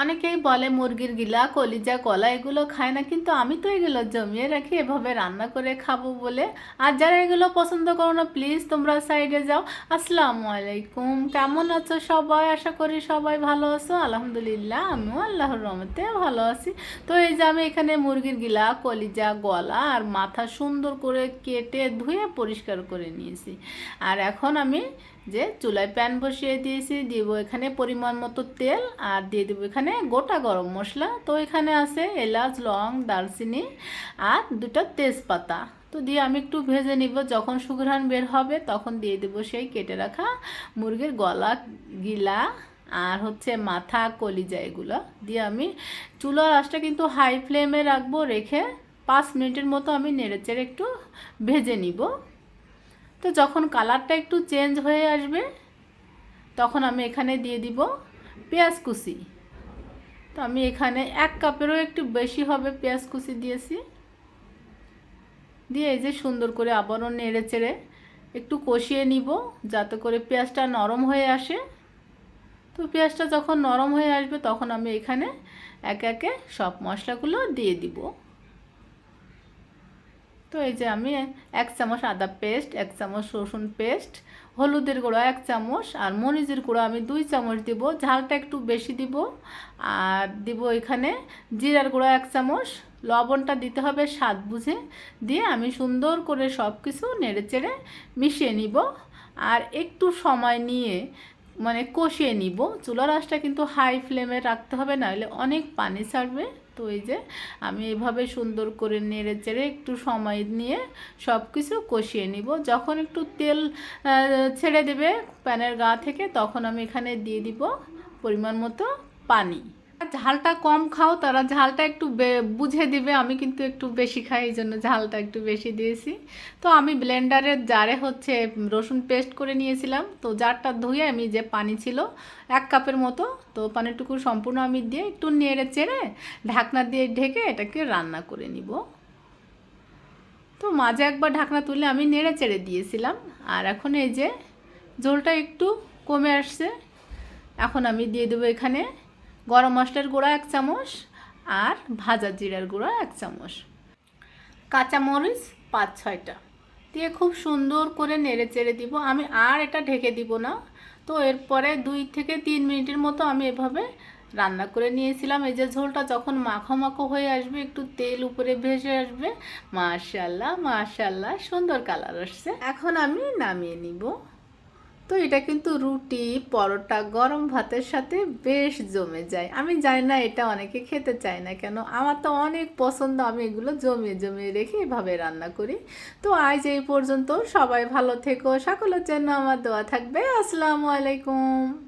অনেকেই বলে মুরগির গিলা, কলিজা, কলা এগুলো খায় না, কিন্তু আমি তো এগুলো জমিয়ে রাখি, এভাবে রান্না করে খাব বলে। আর যারা এগুলো পছন্দ করো না প্লিজ তোমরা সাইডে যাও। আসসালামু আলাইকুম, কেমন আছো সবাই? আশা করি সবাই ভালো আছো। আলহামদুলিল্লাহ, আমিও আল্লাহর রহমতে ভালো আছি। তো এই যে আমি এখানে মুরগির গিলা, কলিজা, গলা আর মাথা সুন্দর করে কেটে ধুয়ে পরিষ্কার করে নিয়েছি। আর এখন আমি যে চুলায় প্যান বসিয়ে দিয়েছি, দিব এখানে পরিমাণ মতো তেল আর দিয়ে দেবো এখানে গোটা গরম মশলা। তো এখানে আছে এলাচ, লং, দারচিনি আর দুটো তেজপাতা। তো দিয়ে আমি একটু ভেজে নিব। যখন সুঘ্রাণ বের হবে তখন দিয়ে দেবো সেই কেটে রাখা মুরগির গলা, গিলা আর হচ্ছে মাথা, কলিজা এগুলো। দিয়ে আমি চুলার আঁচটা কিন্তু হাই ফ্লেমে রাখব রেখে পাঁচ মিনিটের মতো আমি নেড়েচেড়ে একটু ভেজে নিব। তো যখন কালারটা একটু চেঞ্জ হয়ে আসবে তখন আমি এখানে দিয়ে দিব পেঁয়াজ কুচি। তো আমি এখানে এক কাপেরও একটু বেশি হবে পেঁয়াজ কুচি দিয়েছি। দিয়ে এই যে সুন্দর করে আবারও নেড়ে চেড়ে একটু কষিয়ে নিব যাতে করে পেঁয়াজটা নরম হয়ে আসে। তো পেঁয়াজটা যখন নরম হয়ে আসবে তখন আমি এখানে একে একে সব মশলাগুলো দিয়ে দিব। তো এই যে আমি এক চামচ আদা পেস্ট, এক চামচ রসুন পেস্ট, হলুদের গুঁড়ো এক চামচ আর মরিচের গুঁড়ো আমি দুই চামচ দিব। ঝালটা একটু বেশি দিব। আর দিব এখানে জিরার গুঁড়ো এক চামচ। লবণটা দিতে হবে স্বাদ বুঝে। দিয়ে আমি সুন্দর করে সব কিছু নেড়ে চেড়ে মিশিয়ে নিব। আর একটু সময় নিয়ে মানে কষিয়ে নিব। চুলার আঁচটা কিন্তু হাই ফ্লেমে রাখতে হবে, নাহলে অনেক পানি ছাড়বে। তো এই যে আমি এভাবে সুন্দর করে নেড়ে চেড়ে একটু সময় নিয়ে সব কিছু কষিয়ে নিব। যখন একটু তেল ছেড়ে দেবে প্যানের গা থেকে, তখন আমি এখানে দিয়ে দিব পরিমাণ মতো পানি। ঝালটা কম খাও, তারা ঝালটা একটু বুঝে দিবে, আমি কিন্তু একটু বেশি খাই, এই জন্য ঝালটা একটু বেশি দিয়েছি। তো আমি ব্লেন্ডারের জারে হচ্ছে রসুন পেস্ট করে নিয়েছিলাম, তো জারটা ধুয়ে আমি যে পানি ছিল, এক কাপের মতো, তো পানিটুকু সম্পূর্ণ আমি দিয়ে একটু নেড়ে চেড়ে ঢাকনা দিয়ে ঢেকে এটাকে রান্না করে নিব। তো মাঝে একবার ঢাকনা তুলে আমি নেড়ে চেড়ে দিয়েছিলাম, আর এখন এই যে ঝোলটা একটু কমে আসছে, এখন আমি দিয়ে দেবো এখানে গরম মশলার গুঁড়া এক চামচ আর ভাজা জিরার গুঁড়া এক চামচ। কাঁচামরিচ পাঁচ, ছয়টা। দিয়ে খুব সুন্দর করে নেড়ে চেড়ে দিব। আমি আর এটা ঢেকে দিব না। তো এরপরে দুই থেকে তিন মিনিটের মতো আমি এভাবে রান্না করে নিয়েছিলাম। এই যে ঝোলটা যখন মাখো মাখো হয়ে আসবে, একটু তেল উপরে ভেসে আসবে মাশাল্লাহ মাশাল্লাহ সুন্দর কালার আসছে। এখন আমি নামিয়ে নিব। তো এটা কিন্তু রুটি, পরোটা, গরম ভাতের সাথে বেশ জমে যায়। আমি জানি না এটা অনেকে খেতে চায় না কেন, আমার তো অনেক পছন্দ, আমি এগুলো জমিয়ে জমিয়ে রেখে এভাবে রান্না করি। তো আজ এই পর্যন্ত সবাই ভালো থেকো, সকলের জন্য আমার দোয়া থাকবে। আসসালামু আলাইকুম।